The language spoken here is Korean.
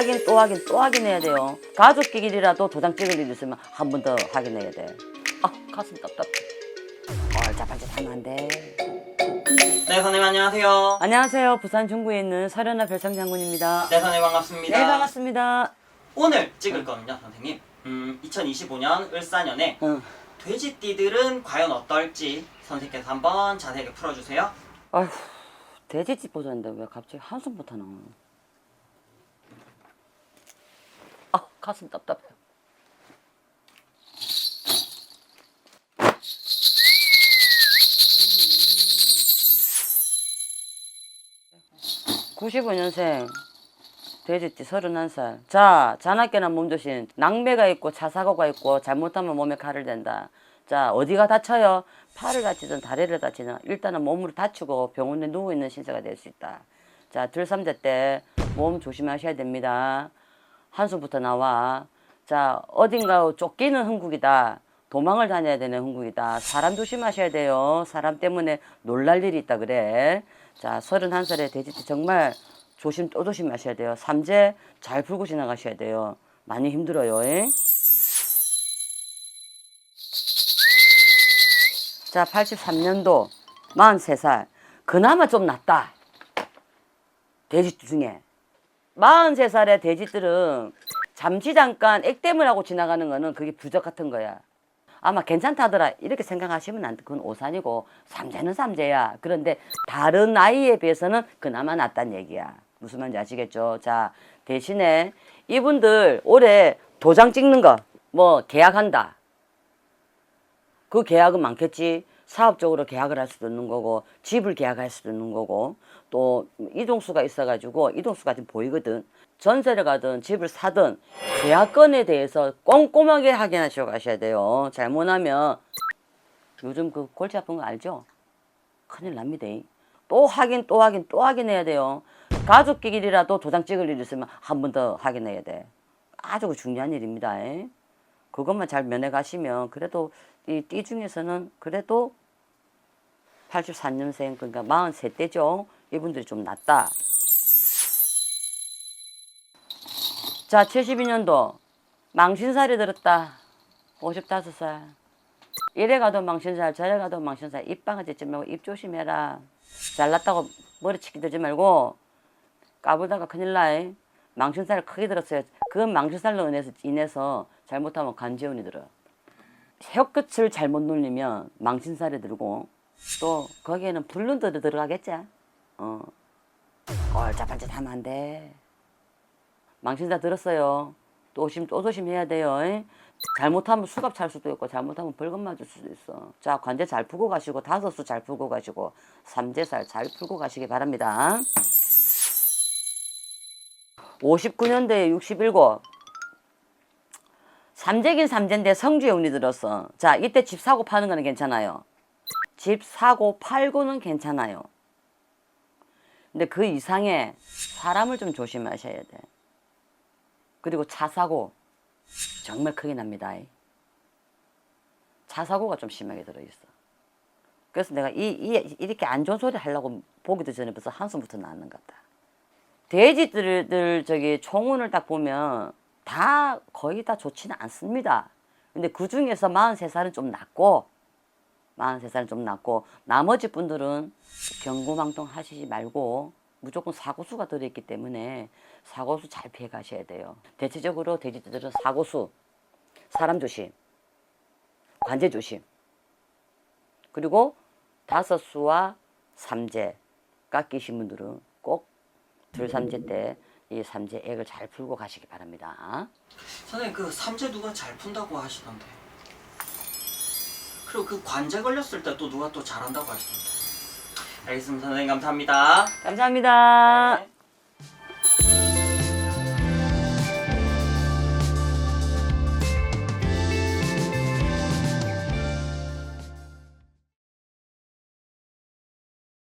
확인 또 확인 또 확인해야 돼요. 가족끼리라도 도장 찍을 일 있으면 한 번 더 확인해야 돼. 아 가슴 답답해. 얼짜발짝하면 안 돼. 네, 선생님 안녕하세요. 안녕하세요. 부산 중구에 있는 서련아 별상 장군입니다. 네, 선생님 반갑습니다. 네 반갑습니다. 오늘 찍을 거는요, 선생님. 음, 2025년 을사년에 응. 돼지띠들은 과연 어떨지 선생님께서 한번 자세하게 풀어주세요. 아휴 돼지집 보자는데 왜 갑자기 한숨부터 나오는? 아 가슴 답답해. (95년생) 돼지띠 (31살) 자 자나깨나 몸조심 낭매가 있고 차사고가 있고 잘못하면 몸에 칼을 댄다. 자 어디가 다쳐요? 팔을 다치든 다리를 다치든 일단은 몸으로 다치고 병원에 누워 있는 신세가 될 수 있다. 자 들삼대 때 몸 조심하셔야 됩니다 한숨부터 나와. 자 어딘가 쫓기는 흥국이다. 도망을 다녀야 되는 흥국이다. 사람 조심하셔야 돼요. 사람 때문에 놀랄 일이 있다 그래. 자 서른한 살의 돼지띠 정말 조심 또 조심하셔야 돼요. 삼재 잘 풀고 지나가셔야 돼요. 많이 힘들어요 예? 자 83년도 43살. 그나마 좀 낫다. 돼지띠 중에 43살의 돼지들은 잠시 잠깐 액땜을 하고 지나가는 거는 그게 부적 같은 거야. 아마 괜찮다더라 이렇게 생각하시면 안 돼. 그건 오산이고 삼재는 삼재야. 그런데 다른 나이에 비해서는 그나마 낫단 얘기야. 무슨 말인지 아시겠죠? 자 대신에 이분들 올해 도장 찍는 거 뭐 계약한다. 그 계약은 많겠지. 사업적으로 계약을 할 수도 있는 거고 집을 계약할 수도 있는 거고 또 이동수가 있어가지고 이동수가 지금 보이거든. 전세를 가든 집을 사든 계약건에 대해서 꼼꼼하게 확인하시고 가셔야 돼요. 잘못하면 요즘 그 골치 아픈 거 알죠? 큰일 납니다. 또 확인 또 확인 또 확인해야 돼요. 가족끼리라도 도장 찍을 일 있으면 한 번 더 확인해야 돼. 아주 중요한 일입니다. 그것만 잘 면해 가시면 그래도 이 띠 중에서는 그래도 84년생 그러니까 43대죠. 이분들이 좀 낫다. 자, 72년도 망신살이 들었다. 55살. 이래 가도 망신살, 저래 가도 망신살. 입방아 짓지 말고 입 조심해라. 잘났다고 머리치기 들지 말고 까불다가 큰일 나. 망신살을 크게 들었어요. 그 망신살로 인해서, 인해서 잘못하면 간지운이 들어. 혀끝을 잘못 눌리면 망신살이 들고 또 거기에는 불륜도 들어가겠지. 어. 얼짜발짝 하면 안 돼. 망신사 들었어요. 또 조심 또 조심해야 돼요. 에? 잘못하면 수갑 찰 수도 있고 잘못하면 벌금 맞을 수도 있어. 자 관제 잘 풀고 가시고 다섯 수 잘 풀고 가시고 삼재살 잘 풀고 가시기 바랍니다. 59년도에 67. 삼재긴 삼재인데 성주에 운이 들었어. 자 이때 집 사고 파는 거는 괜찮아요. 집 사고 팔고는 괜찮아요. 근데 그 이상의 사람을 좀 조심하셔야 돼. 그리고 차 사고 정말 크게 납니다. 차 사고가 좀 심하게 들어있어. 그래서 내가 이, 이 이렇게 안 좋은 소리 하려고 보기도 전에 벌써 한숨부터 나는 것 같다. 돼지들 저기 총운을 딱 보면 다 거의 다 좋지는 않습니다. 근데 그 중에서 43살은 좀 낫고 43살은 좀 낫고 나머지 분들은 경고망동 하시지 말고 무조건 사고수가 들어있기 때문에 사고수 잘 피해 가셔야 돼요. 대체적으로 돼지들은 사고수, 사람 조심, 관제 조심, 그리고 다섯 수와 삼재가 끼신 분들은 꼭 들삼재 때 이 삼재 액을 잘 풀고 가시기 바랍니다. 선생님 그 삼재 누가 잘 푼다고 하시던데. 그리고 그 관제 걸렸을 때 또 누가 또 잘한다고 하시던데. 알겠습니다, 선생님 감사합니다. 감사합니다. 네.